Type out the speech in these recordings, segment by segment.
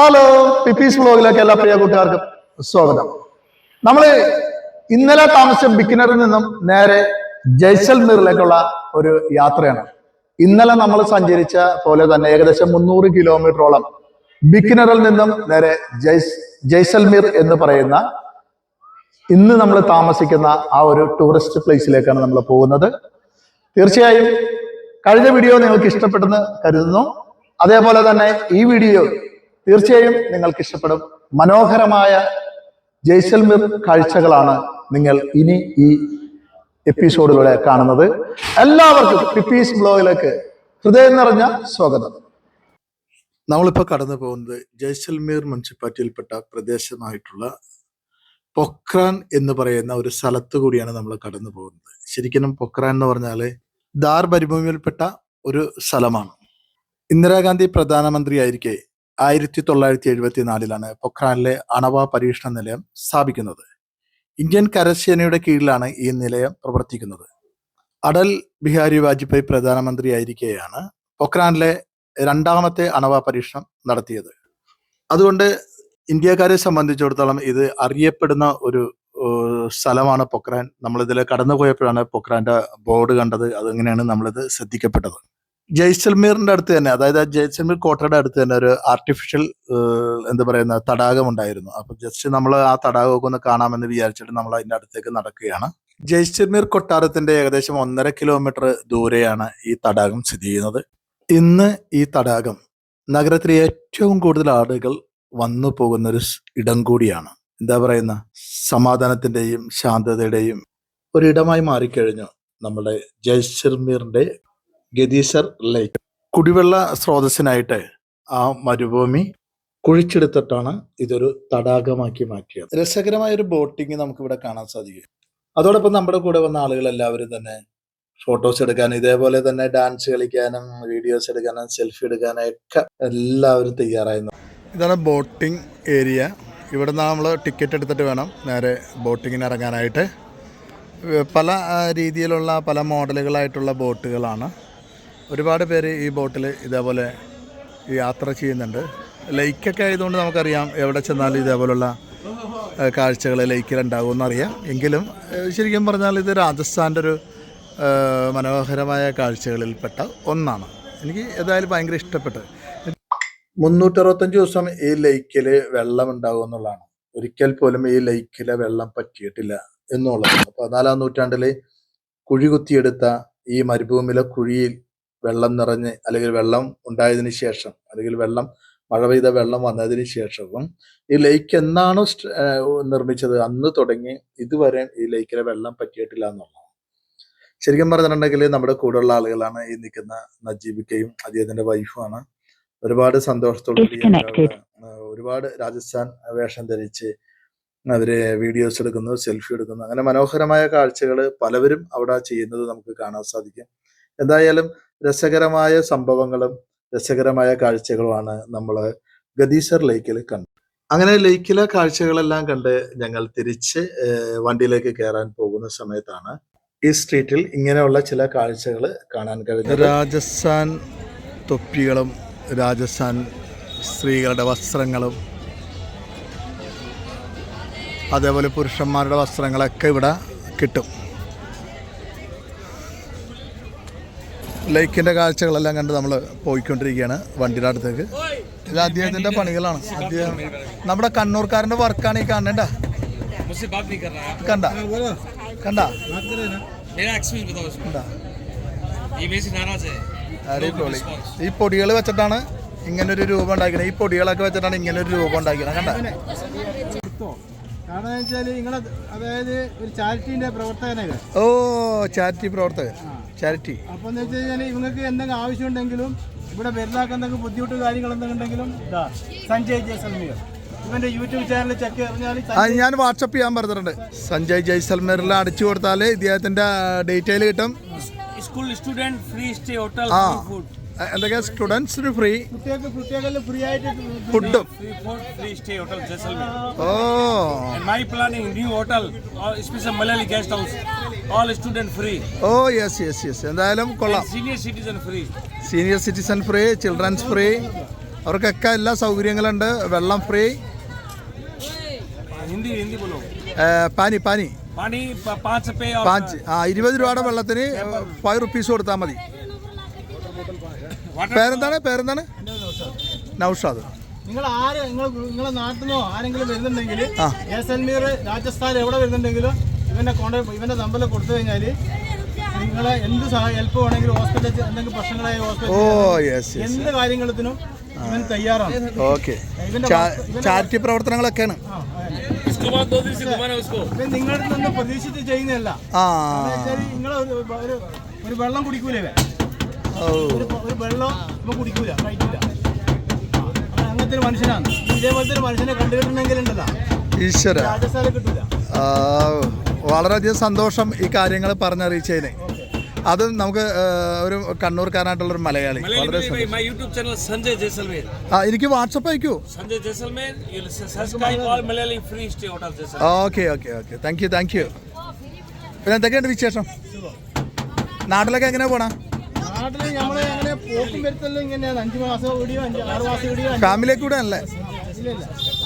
Hello പിപ്പീസ് ബ്ലോഗിലേക്ക് എല്ലാ പ്രിയ കൂട്ടുകാർക്കും സ്വാഗതം. നമ്മൾ ഇന്നലെ താമസിച്ച ബിക്കിനറിൽ നിന്നും നേരെ ജയ്സൽമീറിലേക്കുള്ള ഒരു യാത്രയാണ്. ഇന്നലെ നമ്മൾ സഞ്ചരിച്ച പോലെ തന്നെ ഏകദേശം മുന്നൂറ് കിലോമീറ്ററോളം ബിക്കിനറിൽ നിന്നും നേരെ ജയ്സ് ജയ്സൽമീർ എന്ന് പറയുന്ന ഇന്ന് നമ്മൾ താമസിക്കുന്ന ആ ഒരു ടൂറിസ്റ്റ് പ്ലേസിലേക്കാണ് നമ്മൾ പോകുന്നത്. തീർച്ചയായും കഴിഞ്ഞ വീഡിയോ നിങ്ങൾക്ക് ഇഷ്ടപ്പെട്ടെന്ന് കരുതുന്നു. അതേപോലെ തന്നെ ഈ വീഡിയോ തീർച്ചയായും നിങ്ങൾക്ക് ഇഷ്ടപ്പെടും മനോഹരമായ ജയ്സൽമീർ കാഴ്ചകളാണ് നിങ്ങൾ ഇനി ഈ എപ്പിസോഡിലൂടെ കാണുന്നത്. എല്ലാവർക്കും പിപ്പീസ് ബ്ലോഗിലേക്ക് ഹൃദയം നിറഞ്ഞ സ്വാഗതം. നമ്മളിപ്പോൾ കടന്നു പോകുന്നത് ജയ്സൽമീർ മുനിസിപ്പാലിറ്റിയിൽപ്പെട്ട പ്രദേശമായിട്ടുള്ള പൊക്രാൻ എന്ന് പറയുന്ന ഒരു സ്ഥലത്ത് കൂടിയാണ് നമ്മൾ കടന്നു പോകുന്നത്. ശരിക്കും പൊക്രാൻ എന്ന് പറഞ്ഞാൽ ദാർ മരുഭൂമിയിൽപ്പെട്ട ഒരു സ്ഥലമാണ്. ഇന്ദിരാഗാന്ധി പ്രധാനമന്ത്രിയായിരിക്കെ ആയിരത്തി തൊള്ളായിരത്തി എഴുപത്തി നാലിലാണ് പൊഖ്രാനിലെ അണവ പരീക്ഷണ നിലയം സ്ഥാപിക്കുന്നത്. ഇന്ത്യൻ കരസേനയുടെ കീഴിലാണ് ഈ നിലയം പ്രവർത്തിക്കുന്നത്. അടൽ ബിഹാരി വാജ്പേയി പ്രധാനമന്ത്രിയായിരിക്കെയാണ് പൊഖ്രാനിലെ രണ്ടാമത്തെ അണവ പരീക്ഷണം നടത്തിയത്. അതുകൊണ്ട് ഇന്ത്യക്കാരെ സംബന്ധിച്ചിടത്തോളം ഇത് അറിയപ്പെടുന്ന ഒരു സ്ഥലമാണ് പൊക്രാൻ നമ്മളിതിൽ കടന്നു പോയപ്പോഴാണ് പൊക്രാന്റെ ബോർഡ് കണ്ടത്. അതെങ്ങനെയാണ് നമ്മളിത് ശ്രദ്ധിക്കപ്പെട്ടത്. ജയ്സൽമീറിന്റെ അടുത്ത് തന്നെ അതായത് ആ ജയ്സൽമീർ കോട്ടയുടെ അടുത്ത് തന്നെ ഒരു ആർട്ടിഫിഷ്യൽ എന്താ പറയുന്ന തടാകം ഉണ്ടായിരുന്നു. അപ്പൊ ജസ്റ്റ് നമ്മൾ ആ തടാകമൊക്കെ ഒന്ന് കാണാമെന്ന് വിചാരിച്ചിട്ട് നമ്മൾ അതിന്റെ അടുത്തേക്ക് നടക്കുകയാണ്. ജയ്സൽമീർ കൊട്ടാരത്തിന്റെ ഏകദേശം ഒന്നര കിലോമീറ്റർ ദൂരെയാണ് ഈ തടാകം സ്ഥിതി ചെയ്യുന്നത്. ഇന്ന് ഈ തടാകം നഗരത്തിലെ ഏറ്റവും കൂടുതൽ ആളുകൾ വന്നു പോകുന്ന ഒരു ഇടം കൂടിയാണ്. എന്താ പറയുന്ന? സമാധാനത്തിന്റെയും ശാന്തതയുടെയും ഒരിടമായി മാറിക്കഴിഞ്ഞു നമ്മുടെ ജയ്സൽമീറിന്റെ ഗദീസർ ലേക്ക്. കുടിവെള്ള സ്രോതസ്സിനായിട്ട് ആ മരുഭൂമി കുഴിച്ചെടുത്തിട്ടാണ് ഇതൊരു തടാകമാക്കി മാറ്റിയത്. രസകരമായ ഒരു ബോട്ടിങ് നമുക്ക് ഇവിടെ കാണാൻ സാധിക്കും. അതോടൊപ്പം നമ്മുടെ കൂടെ വന്ന ആളുകൾ എല്ലാവരും തന്നെ ഫോട്ടോസ് എടുക്കാനും ഇതേപോലെ തന്നെ ഡാൻസ് കളിക്കാനും വീഡിയോസ് എടുക്കാനും സെൽഫി എടുക്കാനും ഒക്കെ എല്ലാവരും തയ്യാറായിരുന്നു. ഇതാണ് ബോട്ടിംഗ് ഏരിയ. ഇവിടെ നിന്ന് നമ്മൾ ടിക്കറ്റ് എടുത്തിട്ട് വേണം നേരെ ബോട്ടിങ്ങിന് ഇറങ്ങാനായിട്ട്. പല രീതിയിലുള്ള പല മോഡലുകളായിട്ടുള്ള ബോട്ടുകളാണ്. ഒരുപാട് പേര് ഈ ബോട്ടിൽ ഇതേപോലെ യാത്ര ചെയ്യുന്നുണ്ട്. ലൈക്കൊക്കെ ആയതുകൊണ്ട് നമുക്കറിയാം എവിടെ ചെന്നാലും ഇതേപോലുള്ള കാഴ്ചകൾ ലൈക്കിലുണ്ടാകും എന്നറിയാം എങ്കിലും ശരിക്കും പറഞ്ഞാൽ ഇത് രാജസ്ഥാന്റെ ഒരു മനോഹരമായ കാഴ്ചകളിൽപ്പെട്ട ഒന്നാണ്. എനിക്ക് ഏതായാലും ഭയങ്കര ഇഷ്ടപ്പെട്ടു മുന്നൂറ്ററുപത്തഞ്ച് ദിവസം ഈ ലൈക്കിൽ വെള്ളം ഉണ്ടാകും എന്നുള്ളതാണ് ഒരിക്കൽ പോലും ഈ ലൈക്കിലെ വെള്ളം പറ്റിയിട്ടില്ല എന്നുള്ളതാണ്. പതിനാലാം നൂറ്റാണ്ടിൽ കുഴി കുത്തിയെടുത്ത ഈ മരുഭൂമിയിലെ കുഴിയിൽ വെള്ളം നിറഞ്ഞ് അല്ലെങ്കിൽ വെള്ളം ഉണ്ടായതിന് ശേഷം അല്ലെങ്കിൽ വെള്ളം മഴ പെയ്ത വെള്ളം വന്നതിന് ശേഷവും ഈ ലേക്ക് എന്നാണോ നിർമ്മിച്ചത്? അന്ന് തുടങ്ങി ഇതുവരെ ഈ ലേക്കിലെ വെള്ളം പറ്റിയിട്ടില്ല എന്നുള്ളതാണ്. ശരിക്കും പറഞ്ഞിട്ടുണ്ടെങ്കിൽ നമ്മുടെ കൂടെയുള്ള ആളുകളാണ് ഈ നിൽക്കുന്ന നജീബിക്കയും അദ്ദേഹത്തിന്റെ വൈഫുമാണ് ഒരുപാട് സന്തോഷത്തോടു ഒരുപാട് രാജസ്ഥാൻ വേഷം ധരിച്ച് അവർ വീഡിയോസ് എടുക്കുന്നു സെൽഫി എടുക്കുന്നു. അങ്ങനെ മനോഹരമായ കാഴ്ചകൾ പലവരും അവിടെ ചെയ്യുന്നത് നമുക്ക് കാണാൻ സാധിക്കും. എന്തായാലും രസകരമായ സംഭവങ്ങളും രസകരമായ കാഴ്ചകളുമാണ് നമ്മൾ ഗദീസർ ലേക്കിൽ കണ്ടത്. അങ്ങനെ ലേക്കിലെ കാഴ്ചകളെല്ലാം കണ്ട് ഞങ്ങൾ തിരിച്ച് വണ്ടിയിലേക്ക് കയറാൻ പോകുന്ന സമയത്താണ് ഈ സ്ട്രീറ്റിൽ ഇങ്ങനെയുള്ള ചില കാഴ്ചകൾ കാണാൻ കഴിഞ്ഞത്. രാജസ്ഥാൻ തൊപ്പികളും രാജസ്ഥാൻ സ്ത്രീകളുടെ വസ്ത്രങ്ങളും അതേപോലെ പുരുഷന്മാരുടെ വസ്ത്രങ്ങളൊക്കെ ഇവിടെ കിട്ടും. ലൈക്കിന്റെ കാഴ്ചകളെല്ലാം കണ്ട് നമ്മൾ പോയിക്കൊണ്ടിരിക്കുകയാണ് വണ്ടിയുടെ അടുത്തേക്ക്. ഇത് അദ്ദേഹത്തിന്റെ പണികളാണ്. അദ്ദേഹം നമ്മുടെ കണ്ണൂർക്കാരന്റെ വർക്കാണ് ഈ കാണേണ്ട കണ്ട? കണ്ട? അടിപൊളി. ഈ പൊടികൾ വെച്ചിട്ടാണ് ഇങ്ങനെ ഒരു രൂപം ഉണ്ടാക്കിയത്. ഈ പൊടികളൊക്കെ വെച്ചിട്ടാണ് ഇങ്ങനെ ഒരു രൂപം ഉണ്ടാക്കിയത്. കണ്ട? കാരണം നിങ്ങളെ അതായത് ഒരു ചാരിറ്റിന്റെ പ്രവർത്തകനൊക്കെ ഓ ചാരിറ്റി പ്രവർത്തകൻ. ചാരിറ്റി അപ്പോൾ എന്ന് വെച്ച് കഴിഞ്ഞാൽ ഇവങ്ങൾക്ക് എന്തെങ്കിലും ആവശ്യമുണ്ടെങ്കിലും ഇവിടെ പെരുന്നാൾക്ക് എന്തെങ്കിലും ബുദ്ധിമുട്ട് കാര്യങ്ങൾ എന്തെങ്കിലും ഉണ്ടെങ്കിലും സഞ്ജയ് ജയസൽമീർ. ഇവന്റെ യൂട്യൂബ് ചാനൽ ചെക്ക് അത് ഞാൻ വാട്സപ്പ് ചെയ്യാൻ പറഞ്ഞിട്ടുണ്ട്. സഞ്ജയ് ജയ്സൽമീറിൽ അടിച്ചു കൊടുത്താൽ ഇദ്ദേഹത്തിന്റെ ഡീറ്റെയിൽ കിട്ടും. School student free stay hotel food എന്തൊക്കെ സ്റ്റുഡൻസിന് ഫ്രീ ഫുഡും. ഓ. My planning new hotel special Malayali guest house all student free oh yes yes yes എന്തായാലും കൊള്ളാം. Senior citizen free senior citizen free children's free അവർക്കൊക്കെ എല്ലാ സൗകര്യങ്ങളുണ്ട്. വെള്ളം ഫ്രീ ഹിന്ദി ഹിന്ദി പാനി പാനി. പാനി പാഞ്ച് ആ ഇരുപത് രൂപയുടെ വെള്ളത്തിന് ഫൈവ് റുപ്പീസ് കൊടുത്താൽ മതി. പേരെന്താണ്? പേരെന്താണ്? നൗഷാദ്. നിങ്ങൾ ആര് നിങ്ങൾ നിങ്ങളെ നാട്ടിൽ നിന്നോ ആരെങ്കിലും വരുന്നുണ്ടെങ്കിൽ ജയ്സൽമീർ രാജസ്ഥാൻ എവിടെ വരുന്നുണ്ടെങ്കിലും ഇവന്റെ കോണ്ടാക്ട് ഇവന്റെ നമ്പറിൽ കൊടുത്തു കഴിഞ്ഞാൽ നിങ്ങളെ എന്ത് ഹെൽപ്പ് വേണമെങ്കിലും ഹോസ്പിറ്റലിൽ എന്തെങ്കിലും പ്രശ്നങ്ങളായ ഹോസ്പിറ്റൽ എന്ത് കാര്യങ്ങളിലും ഇവൻ തയ്യാറാണ്. ഓക്കെ. ചാരിറ്റി പ്രവർത്തനങ്ങളൊക്കെയാണ്. നിങ്ങളിൽ നിന്ന് പ്രതീക്ഷിച്ച് ചെയ്യുന്നതല്ല. നിങ്ങൾ ഒരു വെള്ളം കുടിക്കൂലേ ഒരു വെള്ളം കുടിക്കൂല ഇതേപോലത്തെ ഈശ്വര. വളരെയധികം സന്തോഷം ഈ കാര്യങ്ങൾ പറഞ്ഞറിയിച്ചതിന്. അത് നമുക്ക് ഒരു കണ്ണൂർക്കാരനായിട്ടുള്ള ഒരു മലയാളി. വളരെ യൂട്യൂബ് ചാനൽ സഞ്ജയ് ആ എനിക്ക് WhatsApp അയക്കൂ. Sanjay okay okay okay. Thank you thank you പിന്നെ എന്തൊക്കെയുണ്ട് വിശേഷം? നാട്ടിലൊക്കെ എങ്ങനെ പോണാ? നാട്ടിൽ നമ്മൾ അങ്ങനെ ഇങ്ങനെയാണ്. മാസം അഞ്ച് ആറ് മാസം കൂടെ അല്ലേ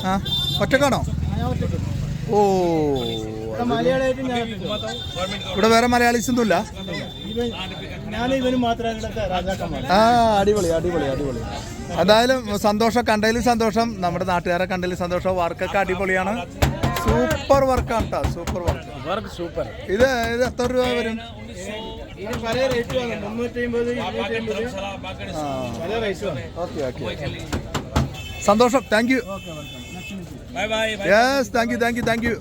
ആ ഒറ്റക്കാണോ? ഓ ഇവിടെ വേറെ മലയാളീസ് ഒന്നുമില്ല ആ അടിപൊളി അടിപൊളി അടിപൊളി. എന്തായാലും സന്തോഷം കണ്ടതിൽ സന്തോഷം. നമ്മുടെ നാട്ടുകാരെ കണ്ടതിൽ സന്തോഷം. വർക്കൊക്കെ അടിപൊളിയാണ്. സൂപ്പർ വർക്കാണ് കേട്ടോ സൂപ്പർ വർക്ക്. Work super. ഇത് ഇത് എത്ര രൂപ വരും? സന്തോഷം. Thank you yes thank you thank you thank you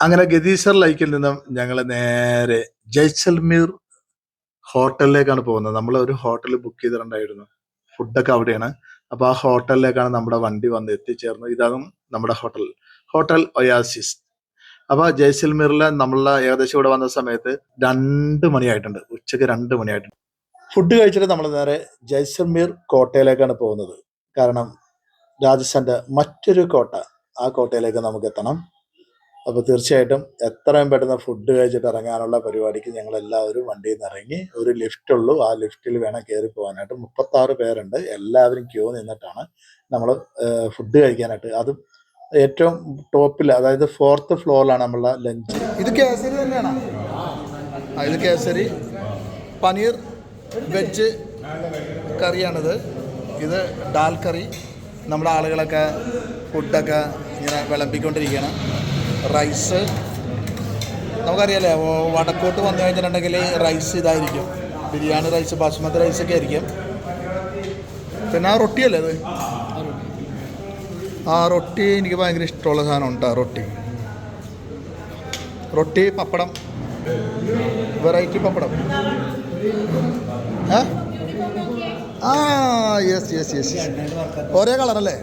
അങ്ങനെ ഗതീശ്വർ ലൈക്കിൽ നിന്നും ഞങ്ങൾ നേരെ ജയ്സൽമീർ ഹോട്ടലിലേക്കാണ് പോകുന്നത്. നമ്മൾ ഒരു ഹോട്ടൽ ബുക്ക് ചെയ്തിട്ടുണ്ടായിരുന്നു. ഫുഡൊക്കെ അവിടെയാണ്. അപ്പോൾ ആ ഹോട്ടലിലേക്കാണ് നമ്മുടെ വണ്ടി വന്ന് എത്തിച്ചേർന്നത്. ഇതാകും നമ്മുടെ ഹോട്ടൽ ഹോട്ടൽ ഒയാസിസ് അപ്പൊ ജയ്സൽമീറിൽ നമ്മളെ ഏകദേശം ഇവിടെ വന്ന സമയത്ത് രണ്ട് മണിയായിട്ടുണ്ട്. ഉച്ചയ്ക്ക് രണ്ട് മണിയായിട്ടുണ്ട്. ഫുഡ് കഴിച്ചിട്ട് നമ്മൾ നേരെ ജയ്സൽമീർ കോട്ടയിലേക്കാണ് പോകുന്നത്. കാരണം രാജസ്ഥാന്റെ മറ്റൊരു കോട്ട ആ കോട്ടയിലേക്ക് നമുക്ക് എത്തണം. അപ്പോൾ തീർച്ചയായിട്ടും എത്രയും പെട്ടെന്ന് ഫുഡ് കഴിച്ചിട്ട് ഇറങ്ങാനുള്ള പരിപാടിക്ക് ഞങ്ങൾ എല്ലാവരും വണ്ടിയിൽ നിന്ന് ഇറങ്ങി ഒരു ലിഫ്റ്റ് ഉള്ളൂ. ആ ലിഫ്റ്റിൽ വേണം കയറി പോകാനായിട്ട്. മുപ്പത്താറ് പേരുണ്ട്. എല്ലാവരും ക്യൂ നിന്നിട്ടാണ് നമ്മൾ ഫുഡ് കഴിക്കാനായിട്ട്. അതും ഏറ്റവും ടോപ്പിൽ അതായത് ഫോർത്ത് ഫ്ലോറിലാണ് നമ്മളുടെ ലഞ്ച്. ഇത് കേസരി തന്നെയാണോ. ഇത് കേസരി പനീർ വെജ് കറിയാണിത്. ഇത് ഡാൽ കറി. നമ്മുടെ ആളുകളൊക്കെ ഫുഡൊക്കെ ഇങ്ങനെ വിളമ്പിക്കൊണ്ടിരിക്കുകയാണ്. റൈസ്. നമുക്കറിയാലേ വടക്കോട്ട് വന്നു കഴിഞ്ഞിട്ടുണ്ടെങ്കിൽ റൈസ് ഇതായിരിക്കും. ബിരിയാണി റൈസ് ബാസ്മതി റൈസൊക്കെ ആയിരിക്കും. പിന്നെ റൊട്ടിയല്ലേ അത് ആ റൊട്ടി എനിക്ക് ഭയങ്കര ഇഷ്ടമുള്ള സാധനം ആ റൊട്ടി. റൊട്ടി പപ്പടം വെറൈറ്റി പപ്പടം? ആ യെസ് യെസ് യെസ് ഒരേ കളറല്ലേ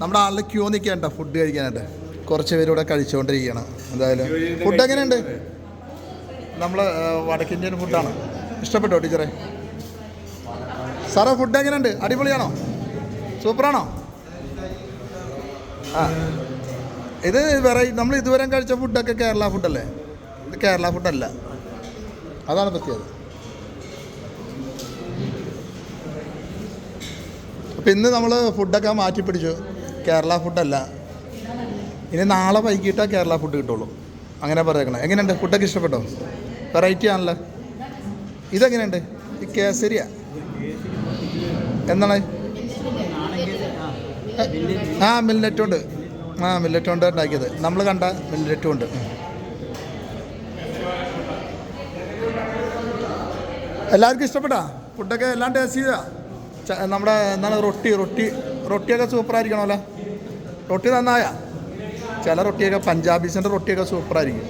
നമ്മുടെ ആളിൽ ക്യൂ നിൽക്കണ്ട ഫുഡ് കഴിക്കാനായിട്ട്? കുറച്ച് പേര് ഇവിടെ കഴിച്ചുകൊണ്ടിരിക്കുകയാണ്. എന്തായാലും ഫുഡ് എങ്ങനെയുണ്ട്? നമ്മൾ വടക്കിന്ത്യൻ ഫുഡാണ് ഇഷ്ടപ്പെട്ടോ ടീച്ചറെ? സാറേ ഫുഡ് എങ്ങനെയുണ്ട്? അടിപൊളിയാണോ? സൂപ്പറാണോ? ഇത് വെറൈ നമ്മൾ ഇതുവരെ കഴിച്ച ഫുഡൊക്കെ കേരള ഫുഡല്ലേ ഇത് കേരള ഫുഡല്ല അതാണ് പറ്റിയത്. അപ്പം ഇന്ന് നമ്മൾ ഫുഡൊക്കെ മാറ്റി പിടിച്ചു. കേരള ഫുഡല്ല ഇനി നാളെ വൈകിട്ടാ കേരള ഫുഡ് കിട്ടുള്ളൂ. അങ്ങനെ പറയണേ. എങ്ങനെയുണ്ട്? ഫുഡൊക്കെ ഇഷ്ടപ്പെട്ടോ? വെറൈറ്റി ആണല്ലോ. ഇതെങ്ങനെയുണ്ട്? ഈ കേസരിയാ. എന്താണ്? ആ മില്ലറ്റും ഉണ്ട് ആ മില്ലറ്റും ഉണ്ട് ഉണ്ടാക്കിയത് നമ്മൾ കണ്ട മില്ലറ്റും ഉണ്ട് എല്ലാവർക്കും ഇഷ്ടപ്പെട്ടാ ഫുഡൊക്കെ എല്ലാം ടേസ്റ്റ് ചെയ്താ? നമ്മുടെ എന്താണ് റൊട്ടി? റൊട്ടി റൊട്ടിയൊക്കെ സൂപ്പറായിരിക്കണമല്ലോ. റൊട്ടി നന്നായ? ചില റൊട്ടിയൊക്കെ പഞ്ചാബീസിന്റെ റൊട്ടിയൊക്കെ സൂപ്പറായിരിക്കും.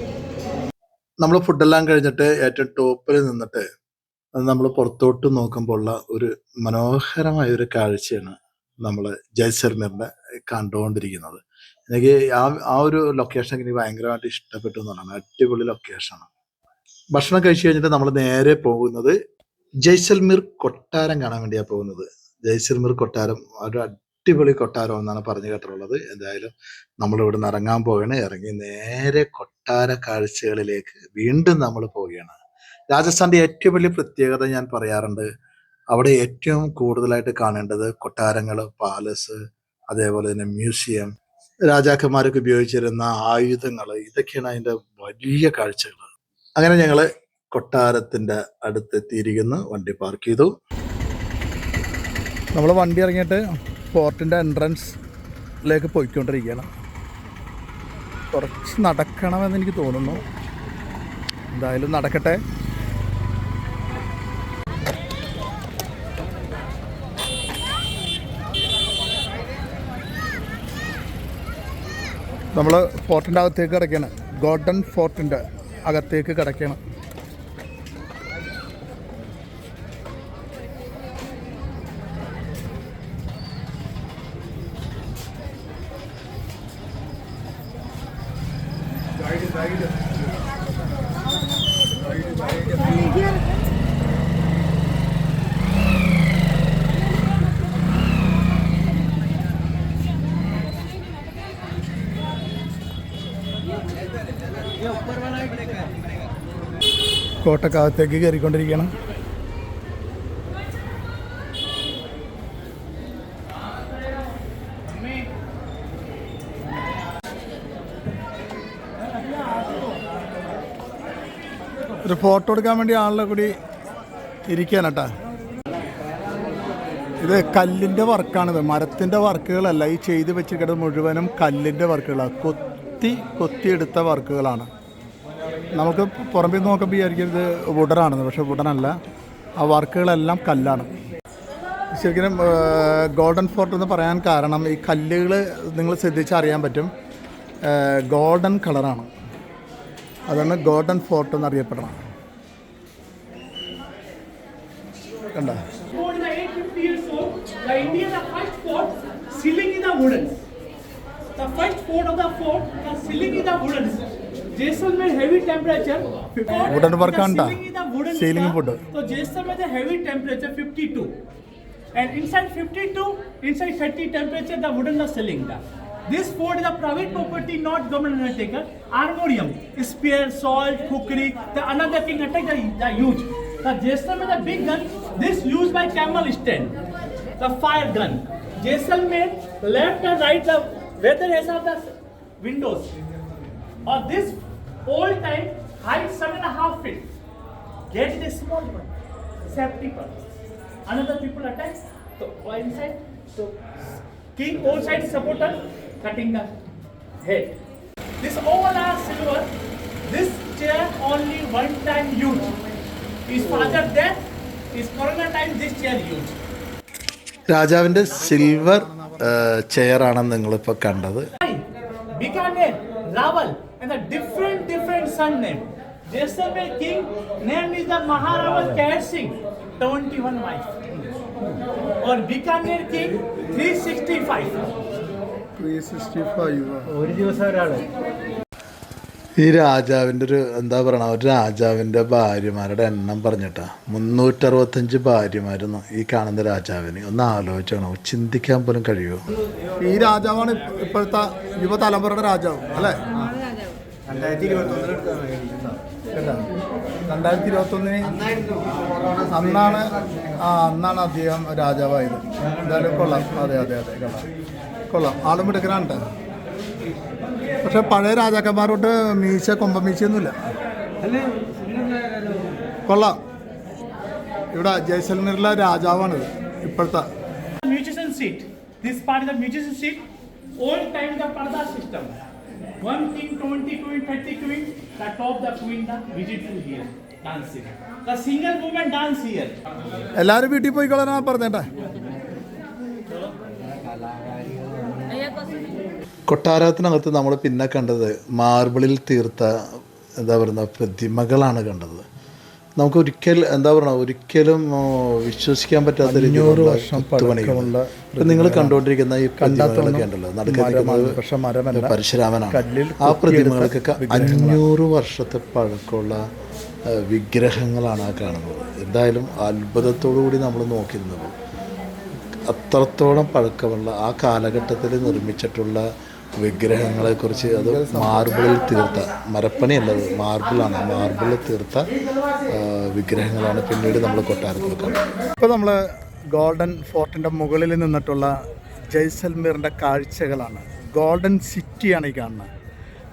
നമ്മൾ ഫുഡെല്ലാം കഴിഞ്ഞിട്ട് ഏറ്റവും ടോപ്പിൽ നിന്നിട്ട് നമ്മൾ പുറത്തോട്ട് നോക്കുമ്പോൾ ഉള്ള ഒരു മനോഹരമായ ഒരു കാഴ്ചയാണ് നമ്മൾ ജയ്സർമീറിനെ കണ്ടുകൊണ്ടിരിക്കുന്നത്. എനിക്ക് ആ ആ ഒരു ലൊക്കേഷൻ എനിക്ക് ഭയങ്കരമായിട്ട് ഇഷ്ടപ്പെട്ടു എന്നുള്ളതാണ് അടിപൊളി ലൊക്കേഷനാണ് ഭക്ഷണം കഴിച്ചു കഴിഞ്ഞിട്ട് നമ്മൾ നേരെ പോകുന്നത് ജയ്സൽമീർ കൊട്ടാരം കാണാൻ വേണ്ടിയാണ് പോകുന്നത്. ജയ്സൽമീർ കൊട്ടാരം ഒരു അടിപൊളി കൊട്ടാരം എന്നാണ് പറഞ്ഞു കേട്ടിട്ടുള്ളത്. എന്തായാലും നമ്മൾ ഇവിടെ നിന്ന് ഇറങ്ങാൻ പോവുകയാണ്. ഇറങ്ങി നേരെ കൊട്ടാര കാഴ്ചകളിലേക്ക് വീണ്ടും നമ്മൾ പോവുകയാണ്. രാജസ്ഥാന്റെ ഏറ്റവും വലിയ പ്രത്യേകത ഞാൻ പറയാറുണ്ട് അവിടെ ഏറ്റവും കൂടുതലായിട്ട് കാണേണ്ടത് കൊട്ടാരങ്ങൾ പാലസ് അതേപോലെ തന്നെ മ്യൂസിയം രാജാക്കന്മാരൊക്കെ ഉപയോഗിച്ചിരുന്ന ആയുധങ്ങൾ ഇതൊക്കെയാണ് അതിന്റെ വലിയ കാഴ്ചകൾ. അങ്ങനെ ഞങ്ങൾ കൊട്ടാരത്തിന്റെ അടുത്തെത്തിയിരിക്കുന്നു വണ്ടി പാർക്ക് ചെയ്തു. നമ്മൾ വണ്ടി ഇറങ്ങിയിട്ട് ഫോർട്ടിന്റെ എൻട്രൻസിലേക്ക് പോയിക്കൊണ്ടിരിക്കുകയാണ്. കുറച്ച് നടക്കണമെന്ന് എനിക്ക് തോന്നുന്നു. എന്തായാലും നടക്കട്ടെ. നമ്മൾ ഫോർട്ടിന്റെ അകത്തേക്ക് കിടക്കുകയാണ് ഗോൾഡൻ ഫോർട്ടിന്റെ അകത്തേക്ക് കിടക്കുകയാണ് കോട്ടക്കകത്തേക്ക് കയറിക്കൊണ്ടിരിക്കണം. ഒരു ഫോട്ടോ എടുക്കാൻ വേണ്ടി ആളുടെ കൂടി ഇരിക്കാനട്ടാ ഇത് കല്ലിന്റെ വർക്കാണിത്. മരത്തിന്റെ വർക്കുകളല്ല. ഈ ചെയ്ത് വെച്ചിരിക്കുന്നത് മുഴുവനും കല്ലിന്റെ വർക്കുകളാണ് കൊത്തി കൊത്തിയെടുത്ത വർക്കുകളാണ്. നമുക്ക് പുറമേ നിന്ന് നോക്കുമ്പോൾ ഇത് വുഡനാണെന്ന് പക്ഷേ വുഡനല്ല ആ വർക്കുകളെല്ലാം കല്ലാണ്. ശരിക്കും ഗോൾഡൻ ഫോർട്ട് എന്ന് പറയാൻ കാരണം ഈ കല്ലുകൾ നിങ്ങൾ ശ്രദ്ധിച്ചാൽ അറിയാൻ പറ്റും. ഗോൾഡൻ കളറാണ്. അതാണ് ഗോൾഡൻ ഫോർട്ട് എന്നറിയപ്പെടണം കണ്ട? More than 850 years old, the India, the first fort, ceiling is the wooden. The first fort of the fort, the ceiling is the wooden. Work the anta? Ceiling is the wooden. Ceiling stuff. wood. So Jaisalmer the heavy temperature 52. And inside 52, inside 30 temperature, the wooden the ceiling. The. This fort is a private property, not government undertaker. Armorium, spear, salt, cookery. The another thing attack the, the huge. The Jaisalmer the big gun. This used by camel stand. The fire gun. Jaisalmer left and right the weather has of the windows. Or this old time height seven and a half feet. Get the small one. Safety purpose. Another people attack. So go inside. So king all side supporter cutting the head. This all are silver. This chair only one time used. His father death. His corona time this chair used. രാജാവിന്റെ silver ചെയറാണെന്ന് നിങ്ങളിപ്പോൾ കണ്ടത് Rawal, and the different different son name. Jaisalmer king name is the Maharaja Kair Singh, 21 wife. Or Bikaner king 365. ഒരു ദിവസം ഒരാൾ. ഈ രാജാവിന്റെ ഒരു എന്താ പറയണ ഒരു രാജാവിന്റെ ഭാര്യമാരുടെ എണ്ണം പറഞ്ഞിട്ടാ. മുന്നൂറ്ററുപത്തഞ്ച് ഭാര്യമാരെന്ന് ഈ കാണുന്ന രാജാവിന്. ഒന്ന് ആലോചിച്ചണം ചിന്തിക്കാൻ പോലും കഴിയുമോ? ഈ രാജാവാണ് ഇപ്പോഴത്തെ യുവതലമുറയുടെ രാജാവ് അല്ലേ? രണ്ടായിരത്തി ഇരുപത്തി രണ്ടായിരത്തി ഇരുപത്തൊന്നിന് അന്നാണ് ആ അന്നാണ് അദ്ദേഹം രാജാവായത്. എന്തായാലും കൊള്ളാം. അതെ അതെ അതെ കൊള്ളാം. കൊള്ളാം. ആളും എടുക്കാനുണ്ട്. പക്ഷെ പഴയ രാജാക്കന്മാരോട്ട് മീശ കൊമ്പ മീശയൊന്നുമില്ല. കൊള്ളാം. ഇവിടെ ജയ്സൽമീറിലെ രാജാവാണിത്. ഇപ്പോഴത്തെ. This part is the musician seat. Old time the Parda system. One king, 20 queen, 30 queen. The top the queen the visit to here. Dancing. The single woman dance here. എല്ലാവരും വീട്ടിൽ പോയി കളറാ പറഞ്ഞേട്ടെ കൊട്ടാരത്തിനകത്ത് നമ്മൾ പിന്നെ കണ്ടത് മാർബിളിൽ തീർത്ത എന്താ പറയുന്ന പ്രതിമകളാണ് കണ്ടത് നമുക്ക് ഒരിക്കൽ എന്താ പറയുക ഒരിക്കലും വിശ്വസിക്കാൻ പറ്റാത്ത രീതിയിലുള്ള വർഷം പഴക്കമുള്ള നിങ്ങൾ കണ്ടുകൊണ്ടിരിക്കുന്ന ഈ ഉണ്ടല്ലോ പരശുരാമനാണ്. കല്ലിൽ ആ പ്രതിമകൾക്കൊക്കെ അഞ്ഞൂറ് വർഷത്തെ പഴക്കമുള്ള വിഗ്രഹങ്ങളാണ് ആ കാണുന്നത്. എന്തായാലും അത്ഭുതത്തോടു കൂടി നമ്മൾ നോക്കിയിരുന്നത്. അത്രത്തോളം പഴക്കമുള്ള ആ കാലഘട്ടത്തിൽ നിർമ്മിച്ചിട്ടുള്ള വിഗ്രഹങ്ങളെ കുറിച്ച് അത് മാർബിളിൽ തീർത്ത മരപ്പണിയല്ലത് മാർബിളാണ്. മാർബിളിൽ തീർത്ത വിഗ്രഹങ്ങളാണ് പിന്നീട് നമ്മൾ കൊട്ടാരത്തിൽ കാണുന്നത് ഇപ്പോൾ നമ്മൾ ഗോൾഡൻ ഫോർട്ടിന്റെ മുകളിൽ നിന്നിട്ടുള്ള ജയ്സൽമീറിന്റെ കാഴ്ചകളാണ്. ഗോൾഡൻ സിറ്റിയാണ് ഈ കാണുന്നത്.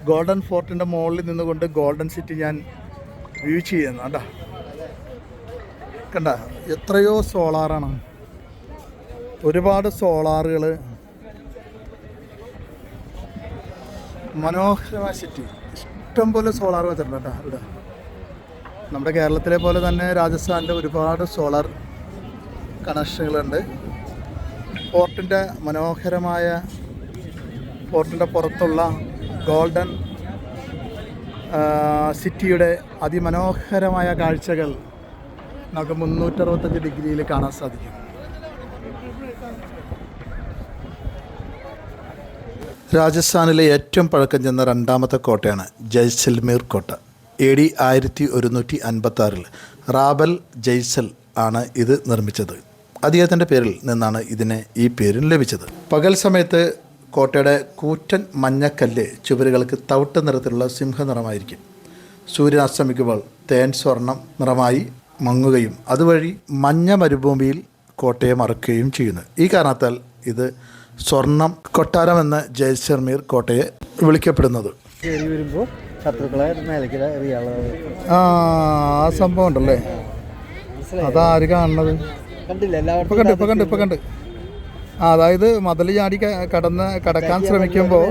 ഗോൾഡൻ ഫോർട്ടിന്റെ മുകളിൽ നിന്നുകൊണ്ട് ഗോൾഡൻ സിറ്റി ഞാൻ വ്യൂ ചെയ്യുന്നു. കണ്ട? കണ്ട? എത്രയോ സോളാറാണ്. ഒരുപാട് സോളാറുകൾ മനോഹരമായ സിറ്റി ഇഷ്ടം പോലെ സോളാർ വെച്ചിട്ടുണ്ട് കേട്ടോ ഇവിടെ. നമ്മുടെ കേരളത്തിലെ പോലെ തന്നെ രാജസ്ഥാനിലെ ഒരുപാട് സോളാർ കണക്ഷനുകളുണ്ട് ഫോർട്ടിന്റെ മനോഹരമായ ഫോർട്ടിന്റെ പുറത്തുള്ള ഗോൾഡൻ സിറ്റിയുടെ അതിമനോഹരമായ കാഴ്ചകൾ നമുക്ക് മുന്നൂറ്ററുപത്തഞ്ച് ഡിഗ്രിയിൽ കാണാൻ സാധിക്കും. രാജസ്ഥാനിലെ ഏറ്റവും പഴക്കം ചെന്ന രണ്ടാമത്തെ കോട്ടയാണ് ജയ്സൽമീർ കോട്ട. എ ഡി ആയിരത്തി ഒരുന്നൂറ്റി അൻപത്തി ആറിൽ റാബൽ ജയ്സൽ ആണ് ഇത് നിർമ്മിച്ചത്. അദ്ദേഹത്തിന്റെ പേരിൽ നിന്നാണ് ഇതിന് ഈ പേരും ലഭിച്ചത്. പകൽ സമയത്ത് കോട്ടയുടെ കൂറ്റൻ മഞ്ഞക്കല്ല് ചുവരുകൾക്ക് തവിട്ട് നിറത്തിലുള്ള സിംഹനിറമായിരിക്കും. സൂര്യൻ അസ്തമിക്കുമ്പോൾ തേൻ സ്വർണം നിറമായി മങ്ങുകയും അതുവഴി മഞ്ഞ മരുഭൂമിയിൽ കോട്ടയെ മറക്കുകയും ചെയ്യുന്നു. ഈ കാരണത്താൽ ഇത് സ്വർണം കൊട്ടാരം എന്ന ജയശർമീർ കോട്ടയെ വിളിക്കപ്പെടുന്നത്. കയറി വരുമ്പോൾ ശത്രുക്കളെ മേലേക്ക് എറിയാനുള്ളത് ആ ആ സംഭവം ഉണ്ടല്ലേ? അതാര് കാണുന്നത്? കണ്ടില്ല ഇപ്പൊ കണ്ട് ഇപ്പൊ കണ്ട് ഇപ്പൊ കണ്ട്. ആ അതായത് മതിൽ ചാടി ക- കടന്ന് കടക്കാൻ ശ്രമിക്കുമ്പോൾ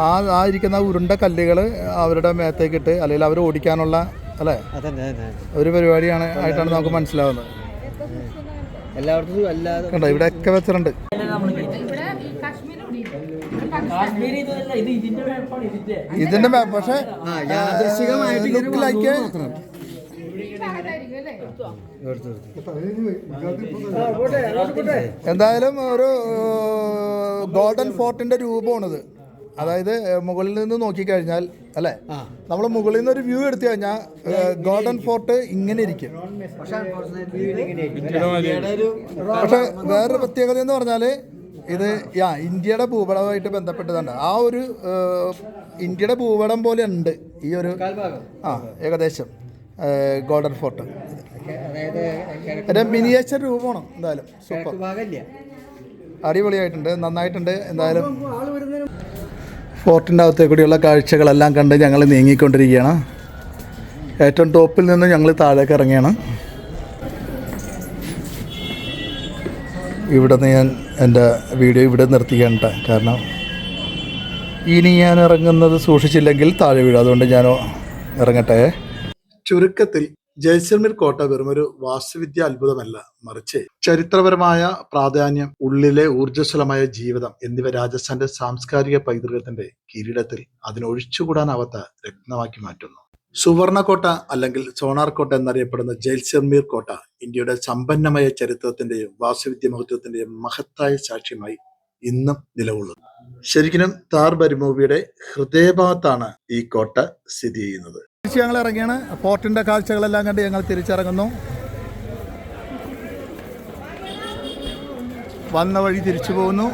ആ ആ ഇരിക്കുന്ന ഉരുണ്ട കല്ലുകൾ അവരുടെ മേത്തേക്കിട്ട് അല്ലെങ്കിൽ അവർ ഓടിക്കാനുള്ള അല്ലേ? അതന്നെ ഒരു പരിപാടിയാണ് ആയിട്ടാണ് നമുക്ക് മനസ്സിലാവുന്നത്. എല്ലായിടത്തും അല്ലാതെ കണ്ടോ ഇവിടെയൊക്കെ വെച്ചിട്ടുണ്ട്. ഇതിന്റെ മാപ്പ് പക്ഷെ ലുക്ക് ലൈക്ക് എന്തായാലും ഒരു ഗോൾഡൻ ഫോർട്ടിന്റെ രൂപമാണിത്. അതായത് മുകളിൽ നിന്ന് നോക്കിക്കഴിഞ്ഞാൽ അല്ലേ? നമ്മൾ മുകളിൽ നിന്ന് ഒരു വ്യൂ എടുത്തു കഴിഞ്ഞാൽ ഗോൾഡൻ ഫോർട്ട് ഇങ്ങനെ ഇരിക്കും. പക്ഷെ വേറൊരു പ്രത്യേകത എന്ന് പറഞ്ഞാൽ ഇത് യാ ഇന്ത്യയുടെ ഭൂപടമായിട്ട് ബന്ധപ്പെട്ടതാണ്. ആ ഒരു ഇന്ത്യയുടെ ഭൂപടം പോലെ ഉണ്ട് ഈ ഒരു ആ ഏകദേശം ഗോൾഡൻ ഫോർട്ട്. മിനിയേച്ചർ രൂപമാണ് എന്തായാലും. സൂപ്പർ. അടിപൊളിയായിട്ടുണ്ട് നന്നായിട്ടുണ്ട് എന്തായാലും. ഫോർട്ടിന്റെ അകത്തെ കൂടിയുള്ള കാഴ്ചകളെല്ലാം കണ്ട് ഞങ്ങൾ നീങ്ങിക്കൊണ്ടിരിക്കുകയാണ്. ഏറ്റവും ടോപ്പിൽ നിന്ന് ഞങ്ങൾ താഴേക്ക് ഇറങ്ങിയാണ് ഇവിടെ നിന്ന് ഞാൻ എന്റെ വീഡിയോ ഇവിടെ നിർത്തിക്കേണ്ട കാരണം ഇനി ഞാൻ ഇറങ്ങുന്നത് സൂക്ഷിച്ചില്ലെങ്കിൽ താഴെ വീഴും. അതുകൊണ്ട് ഞാൻ ഇറങ്ങട്ടെ. ചുരുക്കത്തിൽ ജയ്സൽമീർ കോട്ട വെറും ഒരു വാസ്തുവിദ്യ അത്ഭുതമല്ല മറിച്ച് ചരിത്രപരമായ പ്രാധാന്യം ഉള്ളിലെ ഊർജസ്വലമായ ജീവിതം എന്നിവ രാജസ്ഥാന്റെ സാംസ്കാരിക പൈതൃകത്തിന്റെ കിരീടത്തിൽ അതിനൊഴിച്ചുകൂടാനാവാത്ത രത്നമാക്കി മാറ്റുന്നു. സുവർണകോട്ട അല്ലെങ്കിൽ സോണാർ കോട്ട എന്നറിയപ്പെടുന്ന ജയ്സൽമീർ കോട്ട ഇന്ത്യയുടെ സമ്പന്നമായ ചരിത്രത്തിന്റെയും വാസ്തുവിദ്യ മഹത്വത്തിന്റെയും മഹത്തായ സാക്ഷ്യമായി ഇന്നും നിലകൊള്ളുന്നു. ശരിക്കും താർ ബരിമൂവിയുടെ ഹൃദയഭാഗത്താണ് ഈ കോട്ട സ്ഥിതി ചെയ്യുന്നത്. ഞങ്ങൾ ഇറങ്ങിയാണ്. ഫോർട്ടിന്റെ കാഴ്ചകളെല്ലാം കണ്ട് ഞങ്ങൾ തിരിച്ചിറങ്ങുന്നു. വന്ന വഴി തിരിച്ചു പോകുന്നു.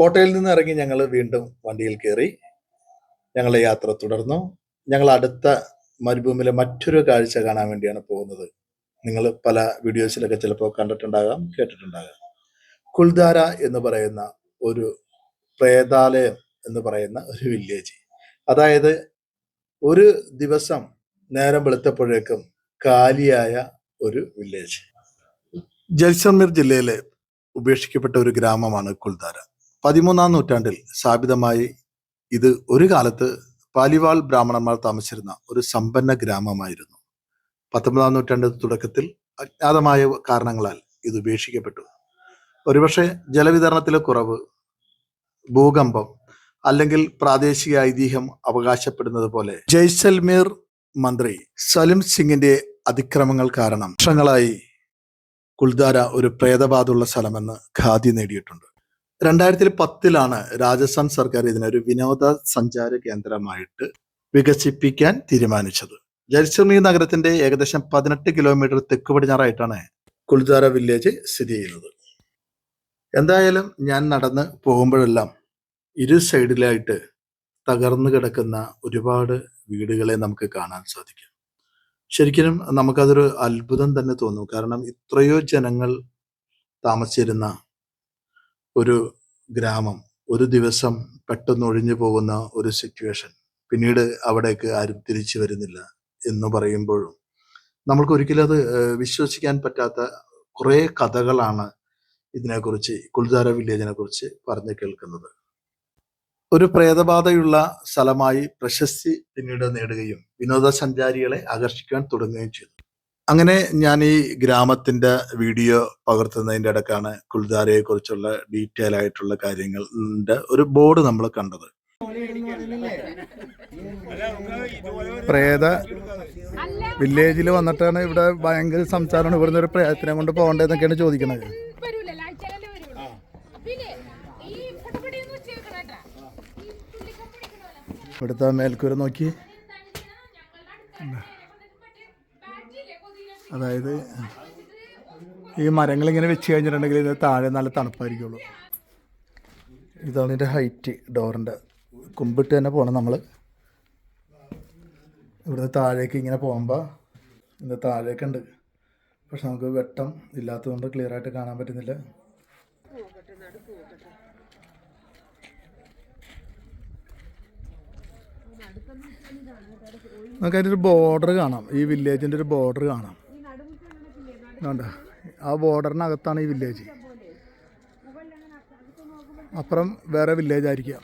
കോട്ടയിൽ നിന്ന് ഇറങ്ങി ഞങ്ങൾ വീണ്ടും വണ്ടിയിൽ കയറി ഞങ്ങളുടെ യാത്ര തുടർന്നു. ഞങ്ങൾ അടുത്ത മരുഭൂമിയിലെ മറ്റൊരു കാഴ്ച കാണാൻ വേണ്ടിയാണ് പോകുന്നത്. നിങ്ങൾ പല വീഡിയോസിലൊക്കെ ചിലപ്പോൾ കണ്ടിട്ടുണ്ടാകാം കേട്ടിട്ടുണ്ടാകാം. കുൽധാര എന്ന് പറയുന്ന ഒരു പ്രേതാലയം എന്ന് പറയുന്ന ഒരു വില്ലേജ് അതായത് ഒരു ദിവസം നേരം വെളുത്തപ്പോഴേക്കും കാലിയായ ഒരു വില്ലേജ് ജൽസമീർ ജില്ലയിലെ ഉപേക്ഷിക്കപ്പെട്ട ഒരു ഗ്രാമമാണ് കുൽധാര പതിമൂന്നാം നൂറ്റാണ്ടിൽ സ്ഥാപിതമായി ഇത് ഒരു കാലത്ത് പാലിവാൾ ബ്രാഹ്മണന്മാർ താമസിച്ചിരുന്ന ഒരു സമ്പന്ന ഗ്രാമമായിരുന്നു. പത്തൊമ്പതാം നൂറ്റാണ്ട് തുടക്കത്തിൽ അജ്ഞാതമായ കാരണങ്ങളാൽ ഇത് ഉപേക്ഷിക്കപ്പെട്ടു. ഒരുപക്ഷെ ജലവിതരണത്തിലെ കുറവ് ഭൂകമ്പം അല്ലെങ്കിൽ പ്രാദേശിക ഐതിഹ്യം അവകാശപ്പെടുന്നത് പോലെ ജയ്സൽമീർ മന്ത്രി സലിം സിംഗിന്റെ അതിക്രമങ്ങൾ കാരണം വർഷങ്ങളായി കുൽദാര ഒരു പ്രേതബാധുള്ള സ്ഥലമെന്ന് ഖാദി നേടിയിട്ടുണ്ട്. രണ്ടായിരത്തി പത്തിലാണ് രാജസ്ഥാൻ സർക്കാർ ഇതിനൊരു വിനോദ സഞ്ചാര കേന്ദ്രമായിട്ട് വികസിപ്പിക്കാൻ തീരുമാനിച്ചത്. ജയ്സൽമീർ നഗരത്തിന്റെ ഏകദേശം പതിനെട്ട് കിലോമീറ്റർ തെക്ക് പടിഞ്ഞാറായിട്ടാണ് കുൽദാര വില്ലേജ് സ്ഥിതി ചെയ്യുന്നത്. എന്തായാലും ഞാൻ നടന്ന് പോകുമ്പോഴെല്ലാം ഇരു സൈഡിലായിട്ട് തകർന്നു കിടക്കുന്ന ഒരുപാട് വീടുകളെ നമുക്ക് കാണാൻ സാധിക്കും. ശരിക്കും നമുക്കതൊരു അത്ഭുതം തന്നെ തോന്നും. കാരണം ഇത്രയോ ജനങ്ങൾ താമസിച്ചിരുന്ന ഒരു ഗ്രാമം ഒരു ദിവസം പെട്ടെന്ന് ഒഴിഞ്ഞു പോകുന്ന ഒരു സിറ്റുവേഷൻ പിന്നീട് അവിടേക്ക് ആരും തിരിച്ചു വരുന്നില്ല എന്ന് പറയുമ്പോഴും നമ്മൾക്ക് ഒരിക്കലും അത് വിശ്വസിക്കാൻ പറ്റാത്ത കുറേ കഥകളാണ് ഇതിനെക്കുറിച്ച് കുൽദാര വില്ലേജിനെ കുറിച്ച് പറഞ്ഞു കേൾക്കുന്നത്. ഒരു പ്രേതബാധയുള്ള സ്ഥലമായി പ്രശസ്തി പിന്നീട് നേടുകയും വിനോദസഞ്ചാരികളെ ആകർഷിക്കാൻ തുടങ്ങുകയും ചെയ്തു. അങ്ങനെ ഞാൻ ഈ ഗ്രാമത്തിന്റെ വീഡിയോ പകർത്തുന്നതിന്റെ ഇടക്കാണ് കുൽദാരയെ കുറിച്ചുള്ള ഡീറ്റെയിൽ ആയിട്ടുള്ള കാര്യങ്ങളുടെ ഒരു ബോർഡ് നമ്മൾ കണ്ടത്. പ്രേത വില്ലേജിൽ വന്നിട്ടാണ് ഇവിടെ ഭയങ്കര സംസാരമാണ്. ഇവിടുന്ന് ഒരു പ്രേതത്തിനെ കൊണ്ട് പോകേണ്ടതെന്നൊക്കെയാണ് ചോദിക്കുന്നത് ഇവിടുത്തെ മേൽക്കൂര നോക്കി. അതായത് ഈ മരങ്ങൾ ഇങ്ങനെ വെച്ച് കഴിഞ്ഞിട്ടുണ്ടെങ്കിൽ ഇത് താഴെ നല്ല തണുപ്പായിരിക്കുള്ളൂ. ഇതാണ് ഇതിന്റെ ഹൈറ്റ് ഡോറിന്റെ. കുമ്പിട്ട് തന്നെ പോകണം നമ്മൾ ഇവിടുന്ന് താഴേക്ക് ഇങ്ങനെ പോകുമ്പോൾ ഇതിന്റെ താഴേക്ക് ഉണ്ട് പക്ഷെ നമുക്ക് വെട്ടം ഇല്ലാത്തതുകൊണ്ട് ക്ലിയർ ആയിട്ട് കാണാൻ പറ്റുന്നില്ല. നമുക്കതിന്റെ ഒരു ബോർഡർ കാണാം. ഈ വില്ലേജിന്റെ ഒരു ബോർഡർ കാണാം. വേണ്ട ആ ബോർഡറിനകത്താണ് ഈ വില്ലേജ്. അപ്പുറം വേറെ വില്ലേജ് ആയിരിക്കാം.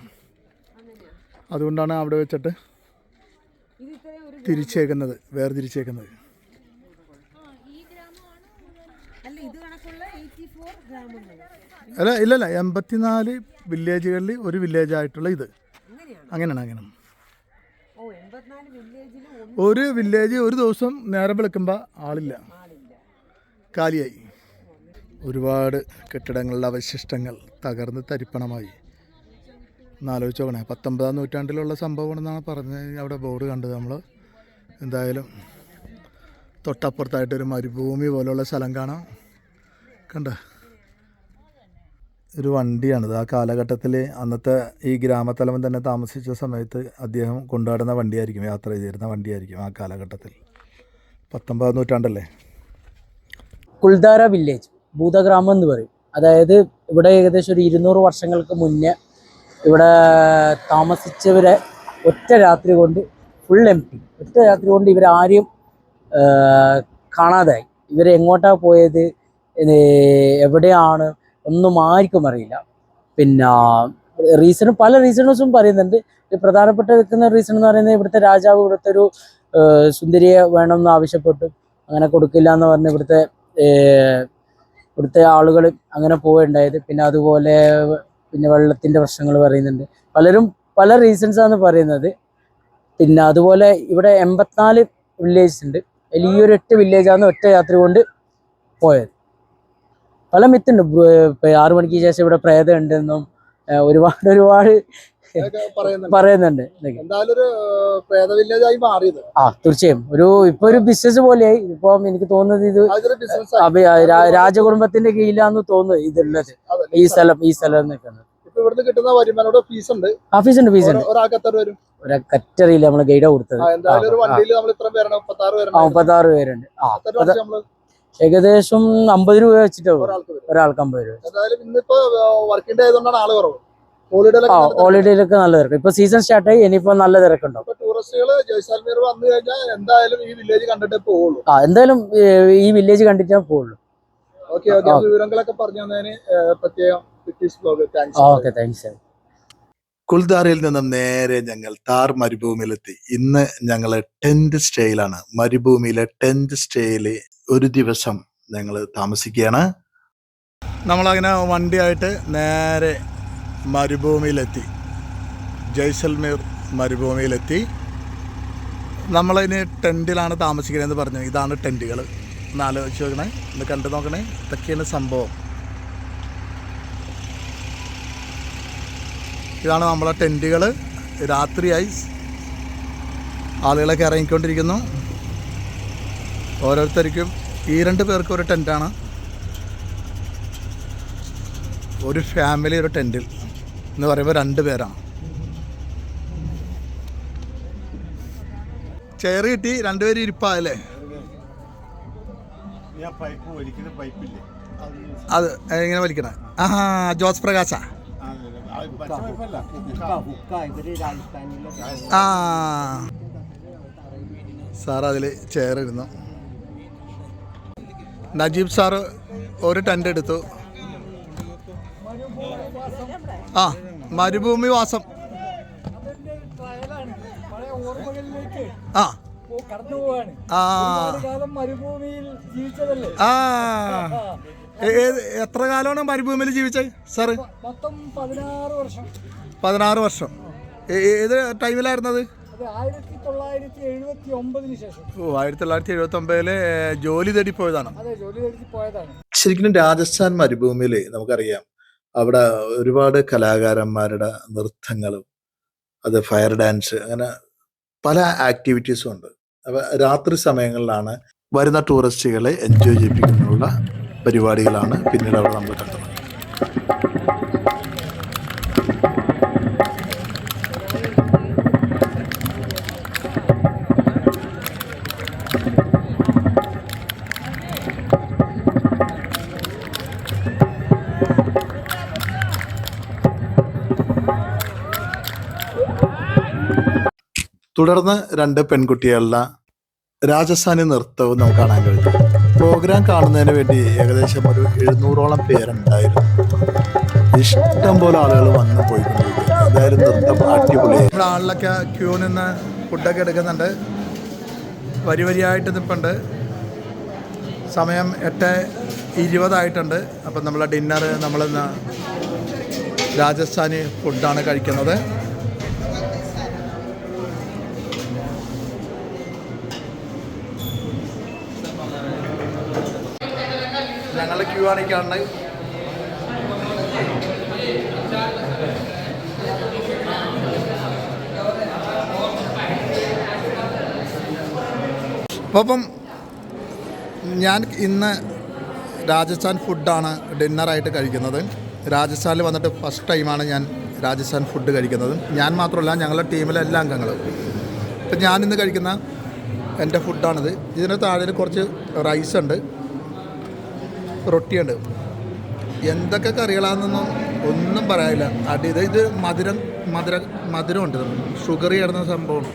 അതുകൊണ്ടാണ് അവിടെ വെച്ചിട്ട് തിരിച്ചേക്കുന്നത് വേർതിരിച്ചേക്കുന്നത്. അല്ല ഇല്ലല്ല എൺപത്തിനാല് വില്ലേജുകളിൽ ഒരു വില്ലേജ് ആയിട്ടുള്ള ഇത്. അങ്ങനെയാണ്? അങ്ങനെ ഒരു വില്ലേജ് ഒരു ദിവസം നേരം വിളിക്കുമ്പോൾ ആളില്ല. കാലിയായി. ഒരുപാട് കെട്ടിടങ്ങളുടെ അവശിഷ്ടങ്ങൾ തകർന്ന് തരിപ്പണമായി. എന്നാലോചിച്ച് നോക്കണേ പത്തൊമ്പതാം നൂറ്റാണ്ടിലുള്ള സംഭവമാണെന്നാണ് പറഞ്ഞത് അവിടെ ബോർഡ് കണ്ടത് നമ്മൾ എന്തായാലും തൊട്ടപ്പുറത്തായിട്ടൊരു മരുഭൂമി പോലുള്ള സ്ഥലം കാണാം. കണ്ട? ഒരു വണ്ടിയാണിത്. ആ കാലഘട്ടത്തിൽ അന്നത്തെ ഈ ഗ്രാമത്തലവൻ തന്നെ താമസിച്ച സമയത്ത് അദ്ദേഹം കൊണ്ടാടുന്ന വണ്ടിയായിരിക്കും യാത്ര ചെയ്തിരുന്ന വണ്ടിയായിരിക്കും ആ കാലഘട്ടത്തിൽ. പത്തൊമ്പതാം നൂറ്റാണ്ടല്ലേ? കുൾദാര വില്ലേജ് ഭൂതഗ്രാമം എന്ന് പറയും. അതായത് ഇവിടെ ഏകദേശം ഒരു ഇരുന്നൂറ് വർഷങ്ങൾക്ക് മുന്നേ ഇവിടെ താമസിച്ചവരെ ഒറ്റ രാത്രി കൊണ്ട് ഫുൾ എം ടി ഒറ്റ രാത്രി കൊണ്ട് ഇവരാരെയും ആ, കാണാതായി. ഇവർ എങ്ങോട്ടാ പോയത്? എവിടെയാണ്? ഒന്നും ആർക്കും അറിയില്ല. പിന്നെ റീസൺ പല റീസൺസും പറയുന്നുണ്ട്. പ്രധാനപ്പെട്ട വെക്കുന്ന റീസൺ എന്ന് പറയുന്നത് ഇവിടുത്തെ രാജാവ് ഇവിടുത്തെ ഒരു സുന്ദരിയെ വേണമെന്ന് ആവശ്യപ്പെട്ടു. അങ്ങനെ കൊടുക്കില്ല എന്ന് പറഞ്ഞ് ഇവിടുത്തെ ഇവിടുത്തെ ആളുകൾ അങ്ങനെ പോവുകയുണ്ടായത്. പിന്നെ അതുപോലെ പിന്നെ വെള്ളത്തിന്റെ പ്രശ്നങ്ങൾ പറയുന്നുണ്ട്. പലരും പല റീസൺസാണ് പറയുന്നത്. പിന്നെ അതുപോലെ ഇവിടെ എൺപത്തിനാല് വില്ലേജസ് ഉണ്ട്. അതിൽ ഈ ഒരു വില്ലേജാണ് ഒറ്റ യാത്ര കൊണ്ട് പോയത്. പല മിത്തുണ്ട് ആറു മണിക്ക് ശേഷം ഇവിടെ പ്രേതം ഉണ്ടെന്നും ഒരുപാട് ഒരുപാട് പറയുന്നുണ്ട്. ആ തീർച്ചയായും. ഒരു ഇപ്പൊ ഒരു ബിസിനസ് പോലെയായി. ഇപ്പം എനിക്ക് തോന്നുന്നത് ഇത് രാജകുടുംബത്തിന്റെ കീഴിലാന്ന് തോന്നുന്നു ഇതുള്ളത്. ഈ സ്ഥലം ഈ സ്ഥലം നിൽക്കുന്നത് ഇവിടുന്ന് കിട്ടുന്ന വരുമാനോട് ഫീസ് ഉണ്ട് ഫീസ് ഉണ്ട് ഫീസ് ഉണ്ട് ഒരാൾക്ക് എത്ര വരും നമ്മൾ ഗൈഡാ കൊടുത്തത്. മുപ്പത്താറ് ആ പേരുണ്ട്. ആ ഏകദേശം അമ്പത് രൂപ വെച്ചിട്ടാവും ഒരാൾക്ക് അമ്പത് രൂപ വർക്കിംഗ് ഡേ ആയതുകൊണ്ടാണ് ആൾ കുറവ്. ആ ഹോളിഡേയിലൊക്കെ നല്ല തിരക്ക്. ഇപ്പൊ സീസൺ സ്റ്റാർട്ട് ആയി ഇനിയിപ്പോ നല്ല തിരക്കുണ്ടോ ഇപ്പൊ ടൂറിസ്റ്റുകൾ ജയ്സാൽമീർ വന്നു കഴിഞ്ഞാൽ എന്തായാലും ഈ വില്ലേജ് കണ്ടിട്ടേ പോവുള്ളൂ. ആ എന്തായാലും ഈ വില്ലേജ് കണ്ടിട്ടേ പോവുള്ളൂ. വിവരങ്ങളൊക്കെ പറഞ്ഞു തന്നതിന് പ്രത്യേകം British blog thanks okay thanks കുൽദാരയിൽ നിന്നും നേരെ ഞങ്ങൾ താർ മരുഭൂമിയിലെത്തി. ഇന്ന് ഞങ്ങൾ ടെന്റ് സ്റ്റേയിലാണ് മരുഭൂമിയിലെ ടെന്റ് സ്റ്റേയിൽ ഒരു ദിവസം ഞങ്ങൾ താമസിക്കുകയാണ്. നമ്മളങ്ങനെ വണ്ടിയായിട്ട് നേരെ മരുഭൂമിയിലെത്തി. ജയ്സൽമീർ മരുഭൂമിയിലെത്തി. നമ്മളതിന് ടെന്റിലാണ് താമസിക്കുന്നതെന്ന് പറഞ്ഞു. ഇതാണ് ടെന്റുകൾ ഒന്ന് ആലോചിച്ച് നോക്കണേ. ഒന്ന് കണ്ടു നോക്കണേ. ഇതൊക്കെയാണ് സംഭവം. ഇതാണ് നമ്മളെ ടെന്റുകൾ രാത്രിയായി ആളുകളൊക്കെ ഇറങ്ങിക്കൊണ്ടിരിക്കുന്നു. ഓരോരുത്തർക്കും ഈ രണ്ട് പേർക്കും ഒരു ടെന്റാണ്. ഒരു ഫാമിലി ഒരു ടെന്റിൽ. എന്ന് പറയുമ്പോൾ രണ്ട് പേരാണ്. ചെയർ കിട്ടി രണ്ടുപേരും ഇരിപ്പല്ലേ അത് എങ്ങനെ വലിക്കണ? ആ ജോസ് പ്രകാശ? ആ സാർ അതിൽ ചെയർ ഇരുന്നു നജീബ് സാറ് ഒരു ടെന്റ് എടുത്തു. ആ. മരുഭൂമി വാസം. ആ. ആ. എത്ര കാലമാണ് മരുഭൂമിയിൽ ജീവിച്ചത് സാറ്? പതിനാറ് വർഷം. ഏത് ടൈമിലായിരുന്നത് ആയിരത്തി തൊള്ളായിരത്തി എഴുപത്തി ഒമ്പതിന് ശേഷം. ഓ ആയിരത്തി തൊള്ളായിരത്തി എഴുപത്തി ഒമ്പതിലെ ജോലി തേടി പോയതാണ്. അതെ ജോലി തേടി പോയതാണ്. ശരിക്കും രാജസ്ഥാൻ മരുഭൂമിയിൽ നമുക്കറിയാം അവിടെ ഒരുപാട് കലാകാരന്മാരുടെ നൃത്തങ്ങളും അത് ഫയർ ഡാൻസ് അങ്ങനെ പല ആക്ടിവിറ്റീസും ഉണ്ട്. അപ്പോൾ രാത്രി സമയങ്ങളിലാണ് വരുന്ന ടൂറിസ്റ്റുകളെ എൻജോയ് ചെയ്യിപ്പിക്കാനുള്ള പരിപാടികളാണ് പിന്നീട് അവിടെ നമ്മൾ കണ്ടത്. തുടർന്ന് രണ്ട് പെൺകുട്ടികളുടെ രാജസ്ഥാനി നൃത്തവും നമുക്ക് കാണാൻ കഴിഞ്ഞു പ്രോഗ്രാം കാണുന്നതിന് വേണ്ടി ഏകദേശം ഒരു എഴുന്നൂറോളം പേരുണ്ടായിരുന്നു. ഇഷ്ടം പോലെ ആളുകൾ വന്നു പോയിക്കൊണ്ടിരിക്കുന്നു. ഇവിടെ ആളിലൊക്കെ ക്യൂ നിന്ന് ഫുഡൊക്കെ എടുക്കുന്നുണ്ട്. വരി വരിയായിട്ട് നിൽപ്പുണ്ട് സമയം എട്ട് ഇരുപതായിട്ടുണ്ട്. അപ്പം നമ്മളെ ഡിന്നർ നമ്മളിന്ന് രാജസ്ഥാനി ഫുഡാണ് കഴിക്കുന്നത്. ഈ കാണുന്നത് അപ്പം ഞാൻ ഇന്ന് രാജസ്ഥാൻ ഫുഡാണ് ഡിന്നറായിട്ട് കഴിക്കുന്നത്. രാജസ്ഥാനിൽ വന്നിട്ട് ഫസ്റ്റ് ടൈമാണ് ഞാൻ രാജസ്ഥാൻ ഫുഡ് കഴിക്കുന്നത്. ഞാൻ മാത്രമല്ല ഞങ്ങളുടെ ടീമിലെ എല്ലാ അംഗങ്ങളും. അപ്പം ഞാനിന്ന് കഴിക്കുന്ന എന്റെ ഫുഡാണിത്. ഇതിന് താഴെ കുറച്ച് റൈസ് ഉണ്ട്. റൊട്ടിയുണ്ട്. എന്തൊക്കെ കറികളാണെന്നൊന്നും ഒന്നും പറയാനില്ല. അടി ഇത് ഇത് മധുരം മധുര മധുരമുണ്ട്. ഷുഗർ ചേർന്ന സംഭവമാണ്.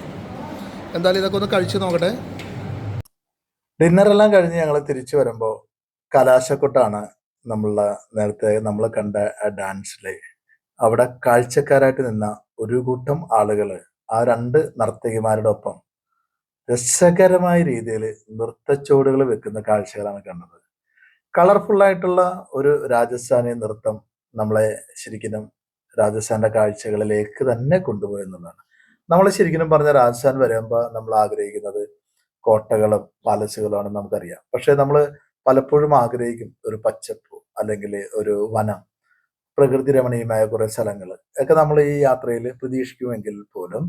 എന്തായാലും ഇതൊക്കെ ഒന്ന് കഴിച്ചു നോക്കട്ടെ. ഡിന്നറെല്ലാം കഴിഞ്ഞ് ഞങ്ങൾ തിരിച്ചു വരുമ്പോൾ കലാശക്കൊട്ടാണ് നമ്മളുടെ നേരത്തെ നമ്മൾ കണ്ട ഡാൻസിലെ അവിടെ കാഴ്ചക്കാരായിട്ട് നിന്ന ഒരു കൂട്ടം ആളുകൾ ആ രണ്ട് നർത്തകിമാരുടെ ഒപ്പം രസകരമായ രീതിയിൽ നൃത്തച്ചുവടുകൾ വെക്കുന്ന കാഴ്ചകളാണ് കണ്ടത്. കളർഫുൾ ആയിട്ടുള്ള ഒരു രാജസ്ഥാനി നൃത്തം നമ്മളെ ശരിക്കും രാജസ്ഥാന്റെ കാഴ്ചകളിലേക്ക് തന്നെ കൊണ്ടുപോയെന്നുള്ളതാണ് നമ്മൾ ശരിക്കും പറഞ്ഞ രാജസ്ഥാൻ വരുമ്പോൾ നമ്മൾ ആഗ്രഹിക്കുന്നത് കോട്ടകളും പാലസുകളുമാണ് നമുക്കറിയാം. പക്ഷെ നമ്മൾ പലപ്പോഴും ആഗ്രഹിക്കും ഒരു പച്ചപ്പ് അല്ലെങ്കിൽ ഒരു വനം പ്രകൃതി രമണീയമായ കുറെ സ്ഥലങ്ങൾ ഒക്കെ നമ്മൾ ഈ യാത്രയിൽ പ്രതീക്ഷിക്കുമെങ്കിൽ പോലും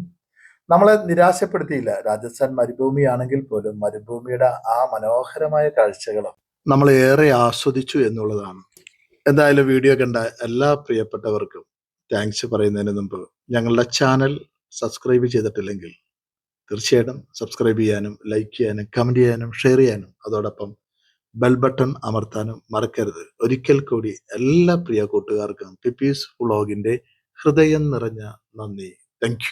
നമ്മളെ നിരാശപ്പെടുത്തിയില്ല. രാജസ്ഥാൻ മരുഭൂമിയാണെങ്കിൽ പോലും മരുഭൂമിയുടെ ആ മനോഹരമായ കാഴ്ചകളും നമ്മൾ ഏറെ ആസ്വദിച്ചു എന്നുള്ളതാണ്. എന്തായാലും വീഡിയോ കണ്ട എല്ലാ പ്രിയപ്പെട്ടവർക്കും താങ്ക്സ് പറയുന്നതിന് മുമ്പ് ഞങ്ങളുടെ ചാനൽ സബ്സ്ക്രൈബ് ചെയ്തിട്ടില്ലെങ്കിൽ തീർച്ചയായിട്ടും സബ്സ്ക്രൈബ് ചെയ്യാനും ലൈക്ക് ചെയ്യാനും കമന്റ് ചെയ്യാനും ഷെയർ ചെയ്യാനും അതോടൊപ്പം ബെൽ ബട്ടൺ അമർത്താനും മറക്കരുത്. ഒരിക്കൽ കൂടി എല്ലാ പ്രിയ കൂട്ടുകാർക്കും പിപ്പീസ് വ്ളോഗിന്റെ ഹൃദയം നിറഞ്ഞ നന്ദി. താങ്ക്